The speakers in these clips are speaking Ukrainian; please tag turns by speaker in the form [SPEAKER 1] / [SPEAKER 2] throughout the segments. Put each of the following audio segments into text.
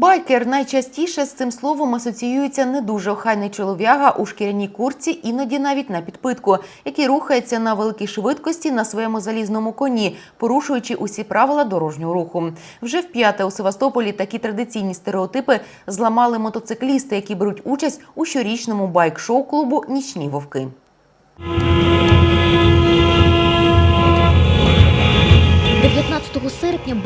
[SPEAKER 1] Байкер найчастіше з цим словом асоціюється не дуже охайний чолов'яга у шкіряній курці, іноді навіть на підпитку, який рухається на великій швидкості на своєму залізному коні, порушуючи усі правила дорожнього руху. Вже вп'яте у Севастополі такі традиційні стереотипи зламали мотоциклісти, які беруть участь у щорічному байк-шоу клубу Нічні вовки.
[SPEAKER 2] –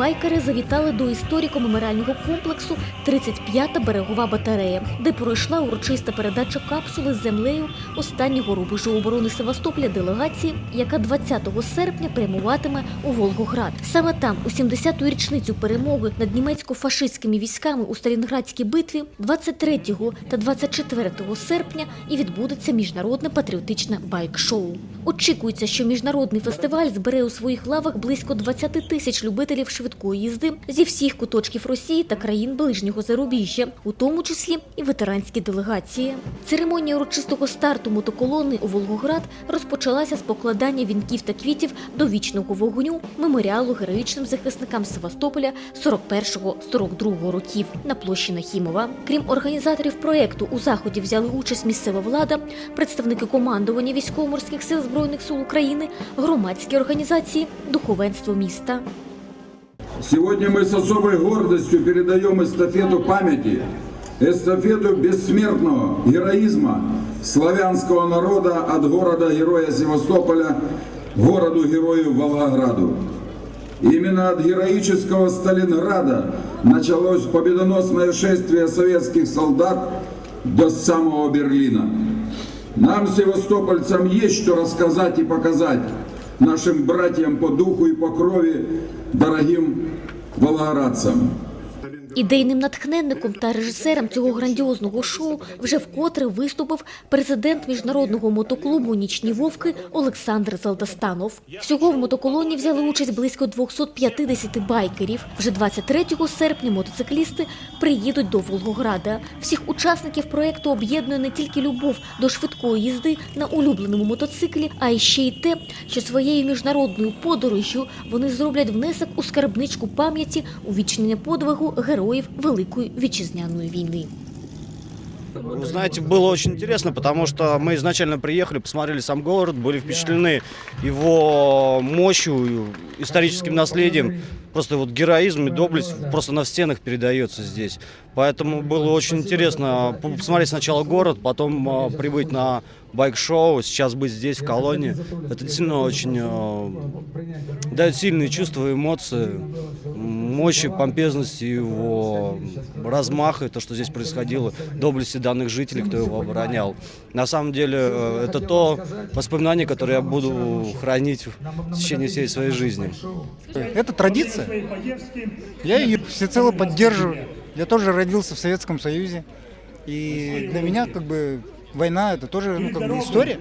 [SPEAKER 2] байкери завітали до історико-меморіального комплексу «35-та берегова батарея, де пройшла урочиста передача капсули з землею останнього рубежу оборони Севастополя делегації, яка 20 серпня прямуватиме у Волгоград. Саме там, у 70-ту річницю перемоги над німецько-фашистськими військами у Сталінградській битві, 23 та 24 серпня і відбудеться міжнародне патріотичне байк-шоу. Очікується, що міжнародний фестиваль збере у своїх лавах близько 20 тисяч любителів швидкої їзди зі всіх куточків Росії та країн ближнього зарубіжжя, у тому числі і ветеранські делегації. Церемонія урочистого старту мотоколони у Волгоград розпочалася з покладання вінків та квітів до вічного вогню меморіалу героїчним захисникам Севастополя 41-42 років на площі Нахімова. Крім організаторів проєкту, у заході взяли участь місцева влада, представники командування військово-морських сил збройних сил України, громадські організації, духовенство міста.
[SPEAKER 3] Сегодня мы с особой гордостью передаем эстафету памяти, эстафету бессмертного героизма славянского народа от города-героя Севастополя городу-герою Волгограду. Именно от героического Сталинграда началось победоносное шествие советских солдат до самого Берлина. Нам, севастопольцам, есть что рассказать и показать нашим братьям по духу и по крови, дорогим волгоградцам.
[SPEAKER 2] Ідейним натхненником та режисером цього грандіозного шоу вже вкотре виступив президент міжнародного мотоклубу Нічні вовки Олександр Залдастанов. Всього в мотоколоні взяли участь близько 250 байкерів. Вже 23 серпня мотоциклісти приїдуть до Волгограда. Всіх учасників проєкту об'єднує не тільки любов до швидкої їзди на улюбленому мотоциклі, а й ще й те, що своєю міжнародною подорожжю вони зроблять внесок у скарбничку пам'яті увічнення подвигу героїв Великої вітчизняної війни.
[SPEAKER 4] Вы знаете, было очень интересно, потому что мы изначально приехали, посмотрели сам город, были впечатлены его мощью, историческим наследием. Просто вот героизм и доблесть просто на стенах передается здесь. Поэтому было очень интересно посмотреть сначала город, потом а, прибыть на байк-шоу, сейчас быть здесь, в колонии. Это действительно очень а, дает сильные чувства, эмоции, мощи, помпезности его размаха, то, что здесь происходило, доблести данных жителей, кто его оборонял. На самом деле, э, это то воспоминание, которое я буду хранить в течение всей своей жизни.
[SPEAKER 5] Это традиция. Я ее всецело поддерживаю. Я тоже родился в Советском Союзе. И для меня как бы война это тоже ну, как бы история.